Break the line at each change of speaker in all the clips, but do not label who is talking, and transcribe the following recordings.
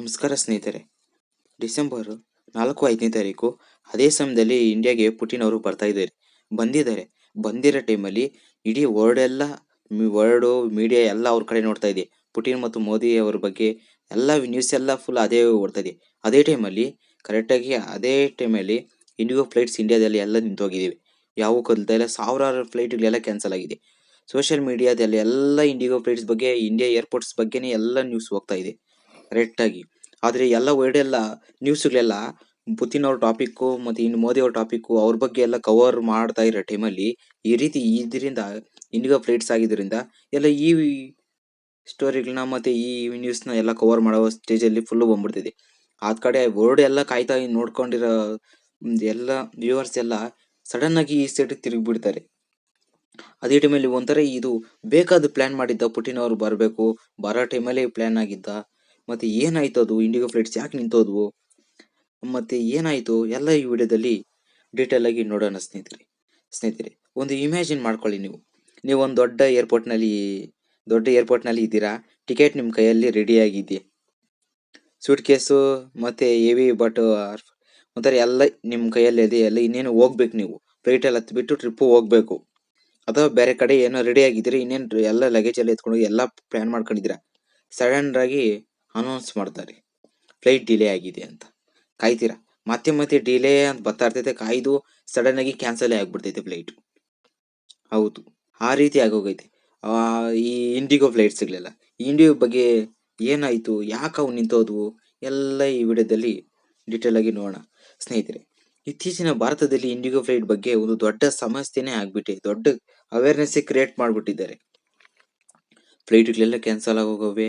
ನಮಸ್ಕಾರ ಸ್ನೇಹಿತರೆ. ಡಿಸೆಂಬರ್ ನಾಲ್ಕು ಐದನೇ ತಾರೀಕು ಅದೇ ಸಮಯದಲ್ಲಿ ಇಂಡಿಯಾಗೆ ಪುಟಿನ್ ಅವರು ಬರ್ತಾ ಇದ್ದಾರೆ. ಬಂದಿದ್ದಾರೆ. ಬಂದಿರೋ ಟೈಮಲ್ಲಿ ಇಡೀ ವರ್ಲ್ಡ್ ಎಲ್ಲ ವರ್ಲ್ಡು ಮೀಡಿಯಾ ಎಲ್ಲ ಅವ್ರ ಕಡೆ ನೋಡ್ತಾ ಇದೆ. ಪುಟಿನ್ ಮತ್ತು ಮೋದಿ ಅವ್ರ ಬಗ್ಗೆ ಎಲ್ಲ ನ್ಯೂಸ್ ಎಲ್ಲ ಫುಲ್ ಅದೇ ಓಡ್ತಾ ಇದೆ. ಅದೇ ಟೈಮಲ್ಲಿ ಕರೆಕ್ಟಾಗಿ ಅದೇ ಟೈಮಲ್ಲಿ ಇಂಡಿಗೋ ಫ್ಲೈಟ್ಸ್ ಇಂಡಿಯಾದಲ್ಲಿ ಎಲ್ಲ ನಿಂತೋಗಿದ್ದೀವಿ ಯಾವ ಕಲ್ತಾ ಇಲ್ಲ ಸಾವಿರಾರು ಫ್ಲೈಟ್ಗಳೆಲ್ಲ ಕ್ಯಾನ್ಸಲ್ ಆಗಿದೆ. ಸೋಷಿಯಲ್ ಮೀಡಿಯಾದಲ್ಲಿ ಎಲ್ಲ ಇಂಡಿಗೋ ಫ್ಲೈಟ್ಸ್ ಬಗ್ಗೆ ಇಂಡಿಯಾ ಏರ್ಪೋರ್ಟ್ಸ್ ಬಗ್ಗೆನೇ ಎಲ್ಲ ನ್ಯೂಸ್ ಹೋಗ್ತಾ ಇದೆ. ಕರೆಕ್ಟ್ ಆಗಿ. ಆದ್ರೆ ಎಲ್ಲ ವರ್ಡ್ ಎಲ್ಲ ನ್ಯೂಸ್ಗಳೆಲ್ಲ ಪುತಿನ್ ಅವ್ರ ಟಾಪಿಕ್ ಮತ್ತೆ ಇನ್ನು ಮೋದಿ ಅವ್ರ ಟಾಪಿಕ್ ಅವ್ರ ಬಗ್ಗೆ ಎಲ್ಲ ಕವರ್ ಮಾಡ್ತಾ ಇರೋ ಟೈಮಲ್ಲಿ ಈ ರೀತಿ ಇದರಿಂದ, ಇಂಡಿಗೋ ಫ್ಲೈಟ್ಸ್ ಆಗಿದ್ರಿಂದ ಎಲ್ಲ ಈ ಸ್ಟೋರಿಗಳನ್ನ ಮತ್ತೆ ಈ ನ್ಯೂಸ್ನ ಎಲ್ಲ ಕವರ್ ಮಾಡೋ ಸ್ಟೇಜ್ ಅಲ್ಲಿ ಫುಲ್ ಬಂದ್ಬಿಡ್ತಿದೆ. ಆದ ಕಡೆ ವರ್ಡ್ ಎಲ್ಲ ಕಾಯ್ತಾ ನೋಡ್ಕೊಂಡಿರೋ ಎಲ್ಲ ವ್ಯೂವರ್ಸ್ ಎಲ್ಲ ಆಗಿ ಈ ಸೈಡ್ ತಿರುಗಿ ಬಿಡ್ತಾರೆ ಅದೇ ಟೈಮಲ್ಲಿ ಒಂಥರ ಇದು ಬೇಕಾದ ಪ್ಲಾನ್ ಮಾಡಿದ್ದ ಪುಟಿನ್ ಅವರು ಬರಬೇಕು, ಬರೋ ಟೈಮಲ್ಲಿ ಪ್ಲಾನ್ ಆಗಿದ್ದ ಮತ್ತೆ ಏನಾಯ್ತು ಅದು? ಇಂಡಿಗೋ ಫ್ಲೈಟ್ಸ್ ಯಾಕೆ ನಿಂತೋದ್ವು? ಮತ್ತೆ ಏನಾಯ್ತು? ಎಲ್ಲ ಈ ವಿಡಿಯೋದಲ್ಲಿ ಡೀಟೇಲ್ ಆಗಿ ನೋಡೋಣ ಸ್ನೇಹಿತರೆ. ಸ್ನೇಹಿತರೆ, ಒಂದು ಇಮ್ಯಾಜಿನ್ ಮಾಡ್ಕೊಳ್ಳಿ ನೀವು. ನೀವು ಒಂದು ದೊಡ್ಡ ಏರ್ಪೋರ್ಟ್ನಲ್ಲಿ, ದೊಡ್ಡ ಏರ್ಪೋರ್ಟ್ನಲ್ಲಿ ಇದ್ದೀರಾ? ಟಿಕೆಟ್ ನಿಮ್ ಕೈಯಲ್ಲಿ ರೆಡಿ ಸೂಟ್ ಕೇಸು ಮತ್ತೆ ಎವಿ ಬಟ್ ಒಂಥರ ಎಲ್ಲ ನಿಮ್ಮ ಕೈಯಲ್ಲಿ ಇದೆ. ಎಲ್ಲ ಇನ್ನೇನು ಹೋಗ್ಬೇಕು ನೀವು. ಫ್ಲೈಟ್ ಅಲ್ಲಿ ಹತ್ಬಿಟ್ಟು ಟ್ರಿಪ್ ಹೋಗ್ಬೇಕು. ಅಥವಾ ಬೇರೆ ಕಡೆ ಏನೋ ರೆಡಿ ಆಗಿದ್ರೆ ಇನ್ನೇನು ಎಲ್ಲ ಲಗೇಜ್ ಎಲ್ಲ ಎತ್ಕೊಂಡು ಎಲ್ಲ ಪ್ಲಾನ್ ಮಾಡ್ಕೊಂಡಿದ್ದೀರಾ? ಸಡನ್ ಆಗಿ ಅನೌನ್ಸ್ ಮಾಡ್ತಾರೆ. ಫ್ಲೈಟ್ ಡಿಲೇ ಆಗಿದೆ ಅಂತ. ಕಾಯ್ತೀರಾ? ಮತ್ತೆ ಮತ್ತೆ ಡಿಲೇ ಅಂತ ಬರ್ತಾ ಇರ್ತೈತೆ. ಕಾಯ್ದು ಸಡನ್ ಆಗಿ ಕ್ಯಾನ್ಸಲ್ ಆಗಿಬಿಡ್ತೈತೆ ಫ್ಲೈಟ್ ಹೌದು. ಆ ರೀತಿ ಆಗೋಗೈತೆ. ಈ ಇಂಡಿಗೋ ಫ್ಲೈಟ್ ಫ್ಲೈಟ್ಸ್ಗಳೆಲ್ಲ ಇಂಡಿಗೋ ಬಗ್ಗೆ ಏನಾಯ್ತು? ಯಾಕೆ ಅವು ನಿಂತೋದ್ವು? ಎಲ್ಲ ಈ ವಿಡಿಯೋದಲ್ಲಿ ಡೀಟೇಲ್ ಆಗಿ ನೋಡೋಣ. ಸ್ನೇಹಿತರೆ, ಇತ್ತೀಚಿನ ಭಾರತದಲ್ಲಿ ಇಂಡಿಗೋ ಫ್ಲೈಟ್ ಬಗ್ಗೆ ಒಂದು ದೊಡ್ಡ ಸಮಸ್ಯೆನೇ ಆಗ್ಬಿಟ್ಟೆ. ದೊಡ್ಡ ಅವೇರ್ನೆಸ್ ಕ್ರಿಯೇಟ್ ಮಾಡ್ಬಿಟ್ಟಿದ್ದಾರೆ. ಫ್ಲೈಟ್ಗಳೆಲ್ಲ ಕ್ಯಾನ್ಸಲ್ ಆಗೋಗವೆ.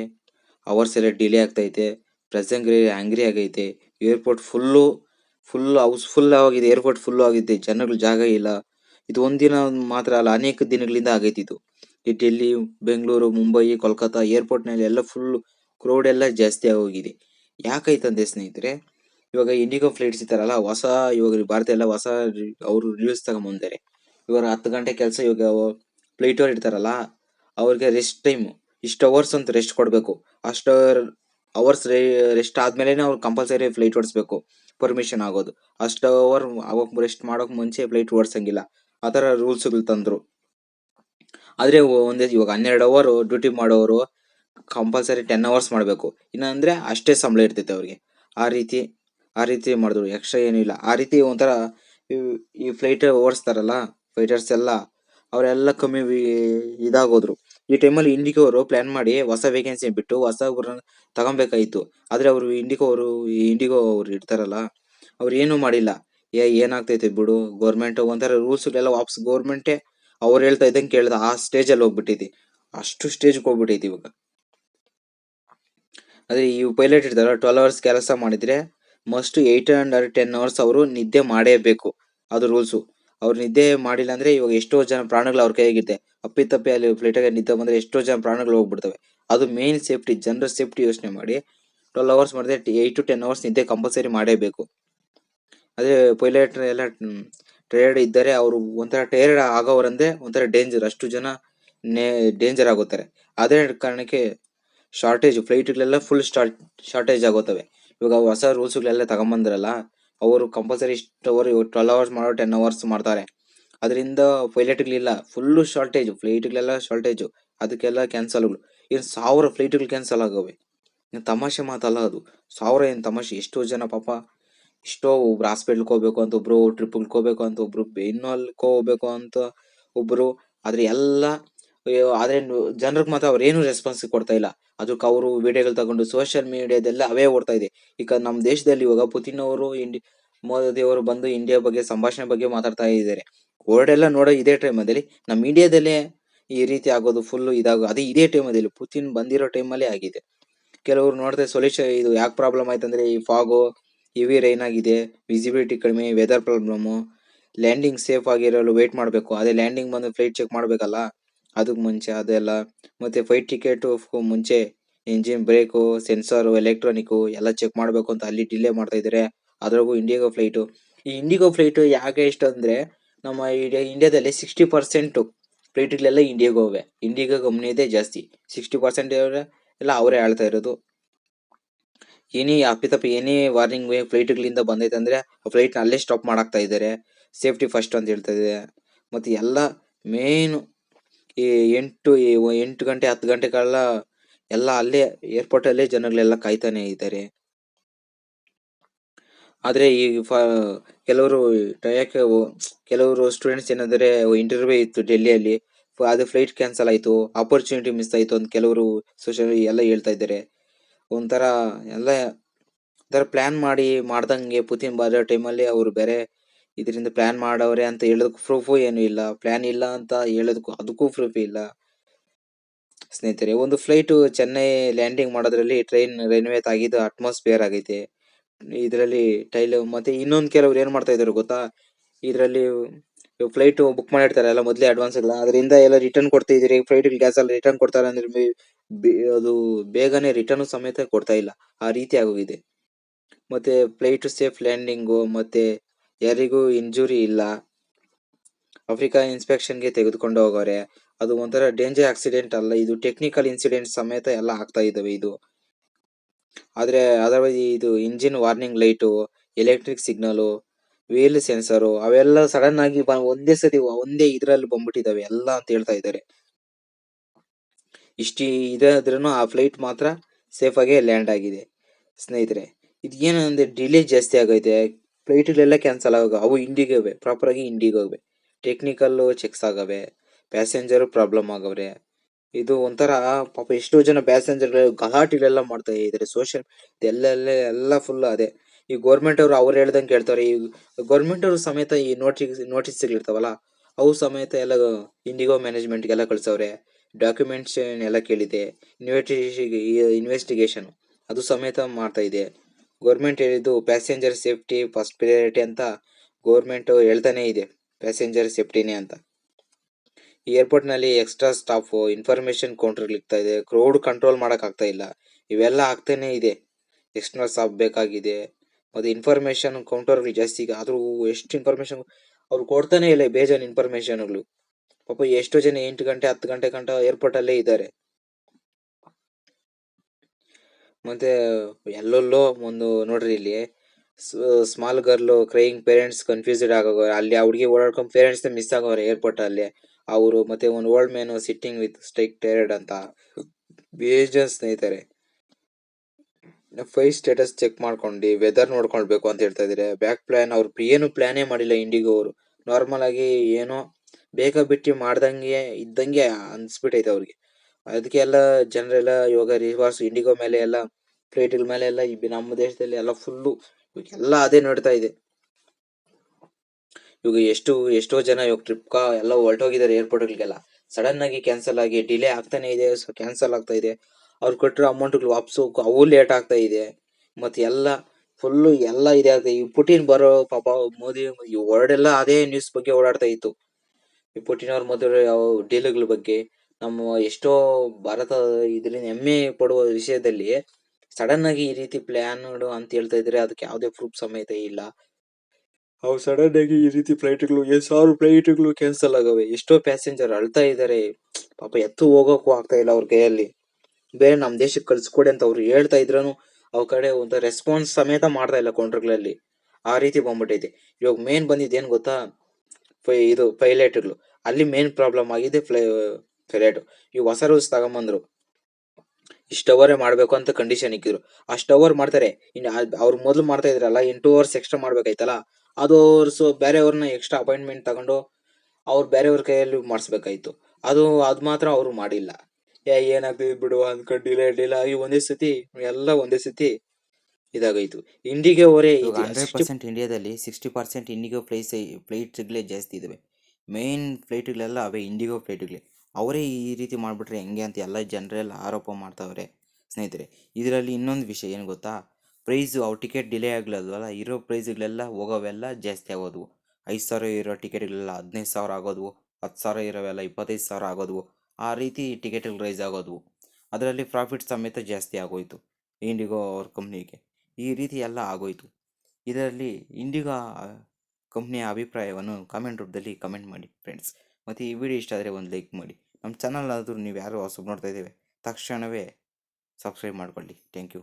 ಅವರ್ಸ್ ಎಲ್ಲ ಡಿಲೇ ಆಗ್ತೈತೆ ಪ್ರೆಸೆಂಟ್ ಆಂಗ್ರಿ ಆಗೈತೆ airport full full house full ಆಗಿದೆ ಏರ್ಪೋರ್ಟ್ ಫುಲ್ ಆಗಿದೆ, ಜನಗಳು ಜಾಗ ಇಲ್ಲ. ಇದು ಒಂದಿನ ಮಾತ್ರ ಅಲ್ಲ, ಅನೇಕ ದಿನಗಳಿಂದ ಆಗೈತೆ ಇದು. ಈ ಡೆಲ್ಲಿ ಬೆಂಗಳೂರು ಮುಂಬೈ ಕೋಲ್ಕತ್ತಾ ಏರ್ಪೋರ್ಟ್ನಲ್ಲಿ ಎಲ್ಲ ಫುಲ್ ಕ್ರೌಡ್ ಎಲ್ಲ ಜಾಸ್ತಿ ಆಗೋಗಿದೆ. ಯಾಕೈತಂದೆ ಸ್ನೇಹಿತರೆ, ಇವಾಗ ಇಂಡಿಗೋ ಫ್ಲೈಟ್ಸ್ ಇತ್ತಾರಲ್ಲ ಹೊಸ ಇವಾಗ ಭಾರತ ಎಲ್ಲ ಹೊಸ ಅವರು ರಿವ್ಯೂಸ್ ತಗೊಂಬಂದಾರೆ. ಇವಾಗ ಹತ್ತು ಗಂಟೆ ಕೆಲಸ ಇವಾಗ ಫ್ಲೈಟ್ ಅವ್ರು ಇರ್ತಾರಲ್ಲ ಅವ್ರಿಗೆ ರೆಸ್ಟ್ ಟೈಮ್ ಇಷ್ಟು ಅವರ್ಸ್ ಅಂತ ರೆಸ್ಟ್ ಕೊಡಬೇಕು. ಅಷ್ಟು ಅವರ್ಸ್ ರೆಸ್ಟ್ ಆದ್ಮೇಲೆ ಅವ್ರು ಕಂಪಲ್ಸರಿ ಫ್ಲೈಟ್ ಓಡಿಸ್ಬೇಕು. ಪರ್ಮಿಷನ್ ಆಗೋದು. ಅಷ್ಟು ಅವರ್ ಅವಾಗ ರೆಸ್ಟ್ ಮಾಡೋಕೆ ಮುಂಚೆ ಫ್ಲೈಟ್ ಓಡಿಸಂಗಿಲ್ಲ. ಆ ಥರ ರೂಲ್ಸ್ಗಳು ತಂದ್ರು. ಆದ್ರೆ ಒಂದೇ ಇವಾಗ ಹನ್ನೆರಡು ಅವರ್ ಡ್ಯೂಟಿ ಮಾಡೋರು ಕಂಪಲ್ಸರಿ ಟೆನ್ ಅವರ್ಸ್ ಮಾಡಬೇಕು. ಇನ್ನಂದ್ರೆ ಅಷ್ಟೇ ಸಂಬಳ ಇರ್ತೈತೆ ಅವ್ರಿಗೆ. ಆ ರೀತಿ ಆ ರೀತಿ ಮಾಡಿದ್ರು. ಎಕ್ಸ್ಟ್ರಾ ಏನೂ ಇಲ್ಲ. ಆ ರೀತಿ ಒಂಥರ ಈ ಫ್ಲೈಟ್ ಓಡಿಸ್ತಾರಲ್ಲ ಫೈಟರ್ಸ್ ಎಲ್ಲ, ಅವರೆಲ್ಲ ಕಮ್ಮಿ ಇದಾಗೋದ್ರು. ಈ ಟೈಮಲ್ಲಿ ಇಂಡಿಗೋ ಅವರು ಪ್ಲಾನ್ ಮಾಡಿ ಹೊಸ ವೇಕೆನ್ಸಿ ಬಿಟ್ಟು ಹೊಸ ತಗೊಬೇಕಾಯ್ತು. ಆದ್ರೆ ಅವರು ಇಂಡಿಗೋ ಅವರು ಇಂಡಿಗೋ ಅವ್ರು ಇರ್ತಾರಲ್ಲ, ಅವ್ರು ಏನು ಮಾಡಿಲ್ಲ. ಏ, ಏನಾಗ್ತೈತೆ ಬಿಡು ಗೌರ್ಮೆಂಟ್ ಒಂಥರ ರೂಲ್ಸ್ ಎಲ್ಲ ವಾಪಸ್ ಗೌರ್ಮೆಂಟೇ ಅವ್ರು ಹೇಳ್ತಾ ಇದ್ದಂಗೆ ಕೇಳ್ದ, ಆ ಸ್ಟೇಜ್ ಅಲ್ಲಿ ಹೋಗ್ಬಿಟ್ಟೈತಿ ಅಷ್ಟು ಸ್ಟೇಜ್ಗೆ ಹೋಗ್ಬಿಟ್ಟೈತಿ ಇವಾಗ. ಅದೇ ಈ ಪೈಲಟ್ ಇರ್ತಾರ ಟ್ವೆಲ್ ಅವರ್ಸ್ ಕೆಲಸ ಮಾಡಿದ್ರೆ must eight and ten hours ಅವರು ನಿದ್ದೆ ಮಾಡೇಬೇಕು ಅದು ರೂಲ್ಸು ಅವ್ರು ನಿದ್ದೆ ಮಾಡಿಲ್ಲ ಅಂದ್ರೆ ಇವಾಗ ಎಷ್ಟೋ ಜನ ಪ್ರಾಣಗಳು ಅವ್ರ ಕೈಯಾಗಿರುತ್ತೆ. ಅಪ್ಪಿ ತಪ್ಪಿ ಅಲ್ಲಿ ಫ್ಲೈಟಾಗ ನಿದ್ದೆ ಬಂದ್ರೆ ಎಷ್ಟೋ ಜನ ಪ್ರಾಣಗಳು ಹೋಗ್ಬಿಡ್ತವೆ. ಅದು ಮೇನ್ ಸೇಫ್ಟಿ ಜನರ ಸೇಫ್ಟಿ ಯೋಚನೆ ಮಾಡಿ ಟ್ವೆಲ್ ಅವರ್ಸ್ ಮಾಡಿದ್ರೆ ಏಟ್ ಟು ಟೆನ್ ಅವರ್ಸ್ ನಿದ್ದೆ ಕಂಪಲ್ಸರಿ ಮಾಡೇಬೇಕು. ಅದೇ ಪೈಲಟ್ ಎಲ್ಲ ಟೈರ್ಡ್ ಇದ್ದಾರೆ ಅವರು ಒಂಥರ ಟೈರ್ಡ್ ಆಗೋರಂದ್ರೆ ಒಂಥರ ಡೇಂಜರ್ ಅಷ್ಟು ಜನ ಡೇಂಜರ್ ಆಗೋತಾರೆ. ಅದೇ ಕಾರಣಕ್ಕೆ ಶಾರ್ಟೇಜ್ ಫ್ಲೈಟ್ಗಳೆಲ್ಲ ಫುಲ್ ಶಾರ್ಟ್ ಶಾರ್ಟೇಜ್ ಆಗೋತವೆ. ಇವಾಗ ಹೊಸ ರೂಲ್ಸ್ಗಳೆಲ್ಲ ತಗೊಂಬಂದ್ರಲ್ಲ ಅವರು ಕಂಪಲ್ಸರಿ ಇಷ್ಟು ಅವರು ಟ್ವೆಲ್ ಅವರ್ಸ್ ಮಾಡೋ ಟೆನ್ ಅವರ್ಸ್ ಮಾಡ್ತಾರೆ. ಅದರಿಂದ ಫ್ಲೈಟ್ಗಳಿಲ್ಲ ಫುಲ್ಲು ಶಾರ್ಟೇಜ್ ಫ್ಲೈಟ್ಗಳೆಲ್ಲ ಶಾರ್ಟೇಜು ಅದಕ್ಕೆಲ್ಲ ಕ್ಯಾನ್ಸಲ್ಗಳು ಏನು ಸಾವಿರ ಫ್ಲೈಟ್ಗಳು ಕ್ಯಾನ್ಸಲ್ ಆಗವೆ. ಇನ್ನು ತಮಾಷೆ ಮಾತಲ್ಲ ಅದು. ಸಾವಿರ ಏನು ತಮಾಷೆ. ಎಷ್ಟೋ ಜನ ಪಾಪ ಎಷ್ಟೋ ಒಬ್ರು ಹಾಸ್ಪಿಟ್ಲ್ಗೆ ಹೋಗ್ಬೇಕು ಅಂತ ಒಬ್ರು ಟ್ರಿಪ್ಗೆ ಹೋಗ್ಬೇಕು ಅಂತ ಒಬ್ರು ಬೆನ್ನಲ್ಕೋ ಹೋಗ್ಬೇಕು ಅಂತ ಒಬ್ರು. ಆದರೆ ಎಲ್ಲ ಆದ್ರೆ ಜನರಿಗೆ ಮಾತ್ರ ಅವ್ರು ಏನು ರೆಸ್ಪಾನ್ಸ್ ಕೊಡ್ತಾ ಇಲ್ಲ. ಅದಕ್ಕೆ ಅವರು ವಿಡಿಯೋಗಳು ತಗೊಂಡು ಸೋಷಿಯಲ್ ಮೀಡಿಯಾದೆಲ್ಲ ಅವೇ ಓಡ್ತಾ ಇದೆ. ಈಗ ನಮ್ಮ ದೇಶದಲ್ಲಿ ಇವಾಗ ಪುತಿನ್ ಅವರು ಇಂಡಿ ಮೋದಿ ಅವರು ಬಂದು ಇಂಡಿಯಾ ಬಗ್ಗೆ, ಸಂಭಾಷಣೆ ಬಗ್ಗೆ ಮಾತಾಡ್ತಾ ಇದ್ದಾರೆ ವರ್ಲ್ಡ್ ಎಲ್ಲ ನೋಡೋ ಇದೇ ಟೈಮಲ್ಲಿ ನಮ್ಮ ಇಂಡಿಯಾದಲ್ಲೇ ಈ ರೀತಿ ಆಗೋದು ಫುಲ್ ಇದಾಗೋ, ಅದೇ ಇದೇ ಟೈಮಲ್ಲಿ ಪುತಿನ್ ಬಂದಿರೋ ಟೈಮಲ್ಲೇ ಆಗಿದೆ. ಕೆಲವರು ನೋಡಿದ್ರೆ ಸೊಲ್ಯೂಷನ್ ಇದು ಯಾಕೆ ಪ್ರಾಬ್ಲಮ್ ಆಯ್ತಂದ್ರೆ ಈ ಫಾಗು ಹೆವಿ ರೈನ್ ಆಗಿದೆ ವಿಸಿಬಿಲಿಟಿ ಕಡಿಮೆ ವೆದರ್ ಪ್ರಾಬ್ಲಮ್ಮು ಲ್ಯಾಂಡಿಂಗ್ ಸೇಫ್ ಆಗಿರಲು ವೇಟ್ ಮಾಡಬೇಕು. ಅದೇ ಲ್ಯಾಂಡಿಂಗ್ ಬಂದು ಫ್ಲೈಟ್ ಚೆಕ್ ಮಾಡಬೇಕಲ್ಲ. ಅದಕ್ಕೆ ಮುಂಚೆ ಅದೆಲ್ಲ, ಮತ್ತೆ ಫೈಟ್ ಟಿಕೆಟ್ ಮುಂಚೆ ಇಂಜಿನ್ ಬ್ರೇಕು ಸೆನ್ಸಾರು ಎಲೆಕ್ಟ್ರಾನಿಕ್ ಎಲ್ಲ ಚೆಕ್ ಮಾಡಬೇಕು ಅಂತ ಅಲ್ಲಿ ಡಿಲೇ ಮಾಡ್ತಾ ಇದ್ದಾರೆ. ಅದ್ರಾಗೂ ಇಂಡಿಗೋ ಫ್ಲೈಟು ಈ ಇಂಡಿಗೋ ಫ್ಲೈಟ್ ಯಾಕೆ ಇಷ್ಟ ಅಂದರೆ, ನಮ್ಮ ಇಂಡಿಯಾ ಇಂಡಿಯಾದಲ್ಲಿ ಸಿಕ್ಸ್ಟಿ ಪರ್ಸೆಂಟ್ ಫ್ಲೈಟ್ಗಳೆಲ್ಲ ಇಂಡಿಯಾಗೋ ಅವೆ ಇಂಡಿಗೋ ಕಂಪ್ನಿದೇ ಜಾಸ್ತಿ. ಸಿಕ್ಸ್ಟಿ ಪರ್ಸೆಂಟ್ ಎಲ್ಲ ಅವರೇ ಆಳ್ತಾ ಇರೋದು. ಏನೇ ಅಪ್ಪಿತಪ್ಪಿ, ಏನೇ ವಾರ್ನಿಂಗ್ ಫ್ಲೈಟ್ಗಳಿಂದ ಬಂದೈತೆ ಅಂದರೆ, ಆ ಫ್ಲೈಟ್ ಅಲ್ಲೇ ಸ್ಟಾಪ್ ಮಾಡಾಕ್ತಾ ಇದ್ದಾರೆ. ಸೇಫ್ಟಿ ಫಸ್ಟ್ ಅಂತ ಹೇಳ್ತಾ ಇದೆ. ಮತ್ತೆ ಎಲ್ಲ ಮೇನ್ ಈ ಎಂಟು ಎಂಟು ಗಂಟೆ, ಹತ್ತು ಗಂಟೆಗೆಲ್ಲ ಎಲ್ಲ ಅಲ್ಲೇ ಏರ್ಪೋರ್ಟ್ ಅಲ್ಲೇ ಜನಗಳೆಲ್ಲ ಕಾಯ್ತಾನೆ ಇದ್ದಾರೆ. ಆದ್ರೆ ಈ ಕೆಲವರು ಟಯಕ್ಕೆ ಕೆಲವರು ಸ್ಟೂಡೆಂಟ್ಸ್ ಏನಂದ್ರೆ ಇಂಟರ್ವ್ಯೂ ಇತ್ತು ಡೆಲ್ಲಿಯಲ್ಲಿ ಅದು ಫ್ಲೈಟ್ ಕ್ಯಾನ್ಸಲ್ ಆಯ್ತು ಆಪರ್ಚುನಿಟಿ ಮಿಸ್ ಆಯ್ತು ಅಂತ ಕೆಲವರು ಸೋಷಿಯಲ್ ಎಲ್ಲ ಹೇಳ್ತಾ ಇದ್ದಾರೆ. ಒಂಥರ ಎಲ್ಲ, ಒಂಥರ ಪ್ಲಾನ್ ಮಾಡಿ ಮಾಡ್ದಂಗೆ ಪುತಿನ್ ಟೈಮ್ ಟೈಮಲ್ಲಿ ಅವರು ಬೇರೆ ಇದರಿಂದ ಪ್ಲಾನ್ ಮಾಡವ್ರೆ ಅಂತ ಹೇಳೋದಕ್ಕೂ ಪ್ರೂಫು ಏನು ಇಲ್ಲ. ಪ್ಲಾನ್ ಇಲ್ಲ ಅಂತ ಹೇಳೋದಕ್ಕೂ ಅದಕ್ಕೂ ಪ್ರೂಫ್ ಇಲ್ಲ. ಸ್ನೇಹಿತರೆ, ಒಂದು ಫ್ಲೈಟ್ ಚೆನ್ನೈ ಲ್ಯಾಂಡಿಂಗ್ ಮಾಡೋದ್ರಲ್ಲಿ ಟ್ರೈನ್ ರೈನ್ವೇ ತಾಗಿದ್ದು ಅಟ್ಮಾಸ್ಫಿಯರ್ ಆಗೈತೆ. ಇದರಲ್ಲಿ ಟೈಲ್ ಮತ್ತೆ ಇನ್ನೊಂದು ಕೆಲವ್ರು ಏನ್ ಮಾಡ್ತಾ ಇದ್ದಾರೆ ಗೊತ್ತಾ? ಇದರಲ್ಲಿ ಫ್ಲೈಟ್ ಬುಕ್ ಮಾಡಿರ್ತಾರೆ ಎಲ್ಲ ಮೊದಲೇ ಅಡ್ವಾನ್ಸ್ ಎಲ್ಲ ಅದರಿಂದ ಎಲ್ಲ ರಿಟರ್ನ್ ಕೊಡ್ತಾ ಇದ್ರಿ ಫ್ಲೈಟ್ ಗ್ಯಾಸ್ ಅಲ್ಲಿ ರಿಟರ್ನ್ ಕೊಡ್ತಾರೆ ಅಂದ್ರೆ ಅದು ಬೇಗನೆ ರಿಟರ್ನ್ ಸಮೇತ ಕೊಡ್ತಾ ಇಲ್ಲ. ಆ ರೀತಿ ಆಗೋಗಿದೆ. ಮತ್ತೆ ಫ್ಲೈಟ್ ಸೇಫ್ ಲ್ಯಾಂಡಿಂಗು ಮತ್ತೆ ಯಾರಿಗೂ ಇಂಜುರಿ ಇಲ್ಲ. ಆಫ್ರಿಕಾ ಇನ್ಸ್ಪೆಕ್ಷನ್ಗೆ ತೆಗೆದುಕೊಂಡು ಹೋಗೋರೆ. ಅದು ಒಂಥರ ಡೇಂಜರ್ ಆಕ್ಸಿಡೆಂಟ್ ಅಲ್ಲ. ಇದು ಟೆಕ್ನಿಕಲ್ ಇನ್ಸಿಡೆಂಟ್ ಸಮೇತ ಎಲ್ಲ ಆಗ್ತಾ ಇದಾವೆ ಇದು. ಆದ್ರೆ ಅದರ್ವೈಸ್ ಇದು engine warning light electric signal wheel sensor ಅವೆಲ್ಲ ಸಡನ್ ಆಗಿ ಒಂದೇ ಸತಿ ಒಂದೇ ಇದ್ರಲ್ಲಿ ಬಂದ್ಬಿಟ್ಟಿದಾವೆ ಎಲ್ಲ ಅಂತ ಹೇಳ್ತಾ ಇದ್ದಾರೆ ಇಷ್ಟು ಇದಾದ್ರೂ ಆ ಫ್ಲೈಟ್ ಮಾತ್ರ ಸೇಫ್ ಆಗಿ ಲ್ಯಾಂಡ್ ಆಗಿದೆ. ಸ್ನೇಹಿತರೆ ಇದು ಏನಂದ್ರೆ ಡಿಲೇ ಜಾಸ್ತಿ ಆಗೈತೆ. ಫ್ಲೈಟ್ಗಳೆಲ್ಲ ಕ್ಯಾನ್ಸಲ್ ಆಗ ಅವು ಇಂಡಿಗೋವೆ ಪ್ರಾಪರ್ ಆಗಿ ಇಂಡಿಗೋವೆ ಟೆಕ್ನಿಕಲ್ ಚೆಕ್ಸ್ ಆಗವೆ ಪ್ಯಾಸೆಂಜರ್ ಪ್ರಾಬ್ಲಮ್ ಆಗವ್ರೆ. ಇದು ಒಂಥರ, ಪಾಪ ಎಷ್ಟೋ ಜನ ಪ್ಯಾಸೆಂಜರ್ಗಳು ಗಲಾಟೆಗಳೆಲ್ಲ ಮಾಡ್ತಾ ಇದಾರೆ ಸೋಷಿಯಲ್ ಎಲ್ಲೆಲ್ಲ ಎಲ್ಲ ಫುಲ್ ಅದೇ. ಈ ಗೌರ್ಮೆಂಟ್ ಅವರು ಅವ್ರು ಹೇಳ್ದಂಗೆ ಕೇಳ್ತಾರೆ, ಈ ಗೌರ್ಮೆಂಟ್ ಅವರು ಸಮೇತ ಈ ನೋಟಿಸ್ ನೋಟಿಸ್ ಇರ್ತಾವಲ್ಲ ಅವು ಸಮೇತ ಎಲ್ಲ ಇಂಡಿಗೋ ಮ್ಯಾನೇಜ್ಮೆಂಟ್ಗೆಲ್ಲ ಕಳ್ಸವ್ರೆ. ಡಾಕ್ಯುಮೆಂಟ್ಸ್ ಎಲ್ಲ ಕೇಳಿದೆ ಇನ್ವೆಸ್ಟಿಗೇಷನ್ ಅದು ಸಮೇತ ಮಾಡ್ತಾ ಇದೆ. ಗೌರ್ಮೆಂಟ್ ಹೇಳಿದ್ದು ಪ್ಯಾಸೆಂಜರ್ ಸೇಫ್ಟಿ ಫಸ್ಟ್ ಪ್ರಿಯಾರಿಟಿ ಅಂತ ಗೌರ್ಮೆಂಟು ಹೇಳ್ತಾನೆ ಇದೆ ಪ್ಯಾಸೆಂಜರ್ ಸೇಫ್ಟಿನೇ ಅಂತ. ಏರ್ಪೋರ್ಟ್ನಲ್ಲಿ ಎಕ್ಸ್ಟ್ರಾ ಸ್ಟಾಫ್ ಕೌಂಟರ್ ಇರ್ತಾ ಇದೆ ಕ್ರೌಡ್ ಕಂಟ್ರೋಲ್ ಮಾಡೋಕ್ಕಾಗ್ತಾ ಇಲ್ಲ, ಇವೆಲ್ಲ ಆಗ್ತಾನೆ ಇದೆ. ಎಕ್ಸ್ಟ್ರಾ ಸ್ಟಾಫ್ ಬೇಕಾಗಿದೆ, ಮತ್ತೆ ಇನ್ಫಾರ್ಮೇಶನ್ ಕೌಂಟರ್ ಜಾಸ್ತಿ ಈಗ, ಆದ್ರೂ ಎಷ್ಟು ಇನ್ಫಾರ್ಮೇಶನ್ ಅವ್ರು ಕೊಡ್ತಾನೆ ಇಲ್ಲ ಬೇಜಾನ್ ಇನ್ಫಾರ್ಮೇಶನ್ಗಳು ಪಾಪ ಎಷ್ಟೋ ಜನ ಎಂಟು ಗಂಟೆ, ಹತ್ತು ಗಂಟೆ ಗಂಟ ಏರ್ಪೋರ್ಟ್ ಅಲ್ಲೇ ಇದ್ದಾರೆ. ಮತ್ತೆ ಎಲ್ಲೆಲ್ಲೋ ಒಂದು ನೋಡ್ರಿ ಇಲ್ಲಿ small girl crying parents confused ಆಗೋರು, ಅಲ್ಲಿ ಆ ಓಡಾಡ್ಕೊಂಡು ಪೇರೆಂಟ್ಸ್ ಮಿಸ್ ಆಗೋರು ಏರ್ಪೋರ್ಟ್ ಅಲ್ಲಿ. ಅವರು ಮತ್ತೆ ಒಂದು old man sitting with stick tired ಅಂತ. ಬೇಜನ್ ಸ್ನೇಹಿತರೆ. ಫೈವ್ ಸ್ಟೇಟಸ್ ಚೆಕ್ ಮಾಡ್ಕೊಂಡು ವೆದರ್ ನೋಡ್ಕೊಳ್ಬೇಕು ಅಂತ ಹೇಳ್ತಾ ಇದಾರೆ. ಬ್ಯಾಕ್ ಪ್ಲಾನ್ ಅವ್ರು ಏನು ಪ್ಲಾನೇ ಮಾಡಿಲ್ಲ ಇಂಡಿಗೋ ಅವರು. ನಾರ್ಮಲ್ ಆಗಿ ಏನೋ ಬೇಗ ಬಿಟ್ಟು ಮಾಡ್ದಂಗೆ, ಇದ್ದಂಗೆ ಅನ್ಸ್ಬಿಟ್ಟೈತೆ ಅವ್ರಿಗೆ. ಅದಕ್ಕೆ ಎಲ್ಲ ಜನರೆಲ್ಲ ಇವಾಗ ರಿವರ್ಸ್ ಇಂಡಿಗೋ ಮೇಲೆ ಎಲ್ಲ ಫ್ಲೈಟ್ಗಳ ಮೇಲೆ ಎಲ್ಲ ಈ ನಮ್ಮ ದೇಶದಲ್ಲಿ ಎಲ್ಲ ಫುಲ್ಲು ಎಲ್ಲ ಅದೇ ನೋಡ್ತಾ ಇದೆ. ಇವಾಗ ಎಷ್ಟು, ಎಷ್ಟೋ ಜನ ಇವಾಗ ಟ್ರಿಪ್ ಎಲ್ಲ ಹೊರಟೋಗಿದ್ದಾರೆ ಏರ್ಪೋರ್ಟ್ಗಳಿಗೆಲ್ಲ ಸಡನ್ ಆಗಿ ಕ್ಯಾನ್ಸಲ್ ಆಗಿ ಡಿಲೇ ಆಗ್ತಾನೆ ಇದೆ ಕ್ಯಾನ್ಸಲ್ ಆಗ್ತಾ ಇದೆ. ಅವ್ರು ಕೊಟ್ಟಿರೋ ಅಮೌಂಟ್ಗಳು ವಾಪಸ್ಸು ಅವು ಲೇಟ್ ಆಗ್ತಾ ಇದೆ. ಮತ್ತೆ ಎಲ್ಲ ಫುಲ್ಲು ಎಲ್ಲ ಇದೆ ಆಗ್ತದೆ ಈ ಪುಟಿನ್ ಬರೋ ಪಾಪ ಮೋದಿ, ಈ ವರ್ಡ್ ಎಲ್ಲ ಅದೇ ನ್ಯೂಸ್ ಬಗ್ಗೆ ಓಡಾಡ್ತಾ ಇತ್ತು. ಈ ಪುಟಿನ್ ಅವ್ರ ಮೊದಲು ಡೀಲ್ಗಳ ಬಗ್ಗೆ. ನಮ್ಮ ಎಷ್ಟೋ ಭಾರತ ಇದರಿಂದ ಹೆಮ್ಮೆ ಪಡುವ ವಿಷಯದಲ್ಲಿ ಸಡನ್ ಆಗಿ ಈ ರೀತಿ ಪ್ಲಾನ್ ಅಂತ ಹೇಳ್ತಾ ಇದ್ರೆ ಅದಕ್ಕೆ ಯಾವುದೇ ಪ್ರೂಫ್ ಸಮೇತ ಇಲ್ಲ. ಅವು ಸಡನ್ ಆಗಿ ಈ ರೀತಿ ಫ್ಲೈಟ್ಗಳು ಎಷ್ಟು ಸಾವಿರ ಫ್ಲೈಟ್ಗಳು ಕ್ಯಾನ್ಸಲ್ ಆಗವೆ. ಎಷ್ಟೋ ಪ್ಯಾಸೆಂಜರ್ ಅಳ್ತಾ ಇದಾರೆ. ಪಾಪ ಎತ್ತು ಹೋಗೋಕ್ಕೂ ಆಗ್ತಾ ಇಲ್ಲ ಅವ್ರ ಕೈಯಲ್ಲಿ. ಬೇರೆ ನಮ್ ದೇಶಕ್ಕೆ ಕಳ್ಸಿಕೊಡಿ ಅಂತ ಅವ್ರು ಹೇಳ್ತಾ ಇದ್ರನು ಅವ್ರ ಕಡೆ ಒಂದು ರೆಸ್ಪಾನ್ಸ್ ಸಮೇತ ಮಾಡ್ತಾ ಇಲ್ಲ ಕೌಂಟರ್ಗಳಲ್ಲಿ ಆ ರೀತಿ ಬಂದ್ಬಿಟ್ಟೈತೆ ಇವಾಗ ಮೇನ್ ಬಂದಿದ್ದು ಏನ್ ಗೊತ್ತಾ? ಇದು ಪೈಲಟ್ಗಳು ಅಲ್ಲಿ ಮೇನ್ ಪ್ರಾಬ್ಲಮ್ ಆಗಿದೆ ಫ್ಲೈ ಪೈಲಟ್ ಈ ಹೊಸ ರೂಲ್ಸ್ ತಗೊಂಬಂದ್ರು. ಇಷ್ಟು ಅವರೇ ಮಾಡ್ಬೇಕು ಅಂತ ಕಂಡೀಷನ್ ಇಕ್ಕಿದ್ರು. ಅಷ್ಟು ಅವರ್ ಮಾಡ್ತಾರೆ. ಇನ್ನು ಅವ್ರು ಮೊದಲು ಮಾಡ್ತಾ ಇದ್ರಲ್ಲ ಎಂಟು ಅವರ್ಸ್ ಎಕ್ಸ್ಟ್ರಾ ಮಾಡ್ಬೇಕಾಯ್ತಲ್ಲ? ಅದು ಅವರ್ಸ್ ಬೇರೆ ಬೇರೆಯವ್ರನ್ನ ಎಕ್ಸ್ಟ್ರಾ ಅಪಾಯಿಂಟ್ಮೆಂಟ್ ತಗೊಂಡು ಅವ್ರು ಬೇರೆಯವ್ರ ಕೈಯಲ್ಲಿ ಮಾಡಿಸ್ಬೇಕಾಯ್ತು. ಅದು ಅದು ಮಾತ್ರ ಅವರು ಮಾಡಿಲ್ಲ. ಏ ಏನಾಗ್ತದೆ ಬಿಡು ಅಂದ್ಕೊಂಡು ಡಿಲೇ ಡಿಲೇ ಆಗಿ ಒಂದೇ ಸತಿ ಎಲ್ಲ ಒಂದೇ ಸತಿ ಇದಾಗೈತು ಇಂಡಿಗೆ ಅವರೇ
ಹಂಡ್ರೆಡ್ ಪರ್ಸೆಂಟ್ ಇಂಡಿಯಾದಲ್ಲಿ ಸಿಕ್ಸ್ಟಿ ಪರ್ಸೆಂಟ್ ಇಂಡಿಗೋ ಫ್ಲೈಸ್ ಫ್ಲೈಟ್ಸ್ಗಳೇ ಜಾಸ್ತಿ ಇದಾವೆ. ಮೇನ್ ಫ್ಲೈಟ್ಗಳೆಲ್ಲ ಅವೇ ಇಂಡಿಗೋ ಫ್ಲೈಟ್ಗಳೇ ಅವರೇ ಈ ರೀತಿ ಮಾಡಿಬಿಟ್ರೆ ಹೆಂಗೆ ಅಂತ ಎಲ್ಲ ಜನರೆಲ್ಲ ಆರೋಪ ಮಾಡ್ತಾವ್ರೆ ಸ್ನೇಹಿತರೆ. ಇದರಲ್ಲಿ ಇನ್ನೊಂದು ವಿಷಯ ಏನು ಗೊತ್ತಾ? ಪ್ರೈಸು ಅವು ಟಿಕೆಟ್ ಡಿಲೇ ಆಗ್ಲಲ್ವಲ್ಲ? ಇರೋ ಪ್ರೈಸ್ಗಳೆಲ್ಲ ಹೋಗೋವೆಲ್ಲ ಜಾಸ್ತಿ ಆಗೋದು ಐದು ಸಾವಿರ ಇರೋ ಟಿಕೆಟ್ಗಳೆಲ್ಲ ಹದಿನೈದು ಸಾವಿರ ಆಗೋದು ಹತ್ತು ಸಾವಿರ ಇರೋವೆಲ್ಲ ಇಪ್ಪತ್ತೈದು ಸಾವಿರ ಆಗೋದು ಆ ರೀತಿ ಟಿಕೆಟ್ಗಳು ರೈಸ್ ಆಗೋದು ಅದರಲ್ಲಿ ಪ್ರಾಫಿಟ್ ಸಮೇತ ಜಾಸ್ತಿ ಆಗೋಯಿತು ಇಂಡಿಗೋ ಅವ್ರ ಕಂಪ್ನಿಗೆ ಈ ರೀತಿ ಎಲ್ಲ ಆಗೋಯಿತು. ಇದರಲ್ಲಿ ಇಂಡಿಗೋ ಕಂಪ್ನಿಯ ಅಭಿಪ್ರಾಯವನ್ನು ಕಾಮೆಂಟ್ ರೂಪದಲ್ಲಿ ಕಮೆಂಟ್ ಮಾಡಿ ಫ್ರೆಂಡ್ಸ್ ಮತ್ತು ಈ ವಿಡಿಯೋ ಇಷ್ಟ ಆದರೆ ಒಂದು ಲೈಕ್ ಮಾಡಿ. ನಮ್ಮ ಚಾನಲ್ ಆದರೂ ನೀವು ಯಾರು ಹೊಸಬ್ ನೋಡ್ತಾ ಇದ್ದೇವೆ, ತಕ್ಷಣವೇ ಸಬ್ಸ್ಕ್ರೈಬ್ ಮಾಡ್ಕೊಳ್ಳಿ. Thank you